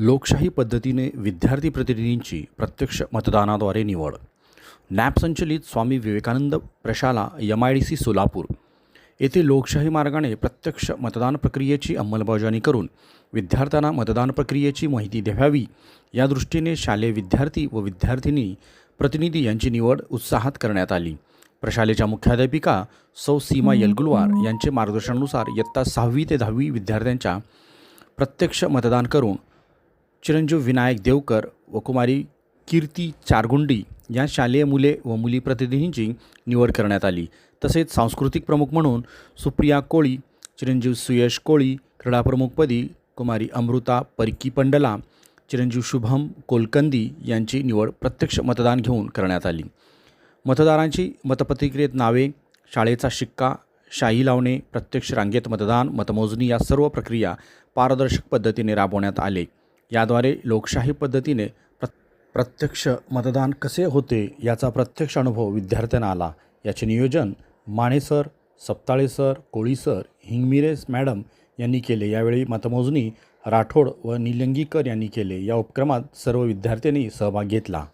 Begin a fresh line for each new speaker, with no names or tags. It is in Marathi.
लोकशाही पद्धतीने विद्यार्थी प्रतिनिधींची प्रत्यक्ष मतदानाद्वारे निवड. नॅप संचलित स्वामी विवेकानंद प्रशाला M I D C Solapur. येथे लोकशाही मार्गाने प्रत्यक्ष मतदान प्रक्रियेची अंमलबजावणी करून विद्यार्थ्यांना मतदान प्रक्रियेची माहिती द्यावी या दृष्टीने शालेय विद्यार्थी व विद्यार्थिनी प्रतिनिधी यांची निवड उत्साहात करण्यात आली. प्रशालेच्या मुख्याध्यापिका सौ सीमा यलगुलवार यांचे मार्गदर्शनानुसार इयत्ता सहावी ते दहावी विद्यार्थ्यांच्या प्रत्यक्ष मतदान करून चिरंजीव विनायक देवकर व कुमारी कीर्ती चारगुंडी या शालेय मुले व मुली प्रतिनिधींची निवड करण्यात आली. तसेच सांस्कृतिक प्रमुख म्हणून सुप्रिया कोळी चिरंजीव सुयश कोळी क्रीडाप्रमुखपदी कुमारी अमृता परकी पंडला चिरंजीव शुभम कोलकंदी यांची निवड प्रत्यक्ष मतदान घेऊन करण्यात आली. मतदारांची मतप्रतिक्रियेत नावे शाळेचा शिक्का शाही लावणे प्रत्यक्ष रांगेत मतदान मतमोजणी या सर्व प्रक्रिया पारदर्शक पद्धतीने राबवण्यात आले. याद्वारे लोकशाही पद्धतीने प्र प्रत्यक्ष मतदान कसे होते याचा प्रत्यक्ष अनुभव विद्यार्थ्यांना आला. याचे नियोजन Mane sir Saptale sir Koli sir हिंगमिरेस madam यांनी केले. यावेळी मतमोजणी राठोड व निलंगीकर यांनी केले. या उपक्रमात सर्व विद्यार्थ्यांनी सहभाग घेतला.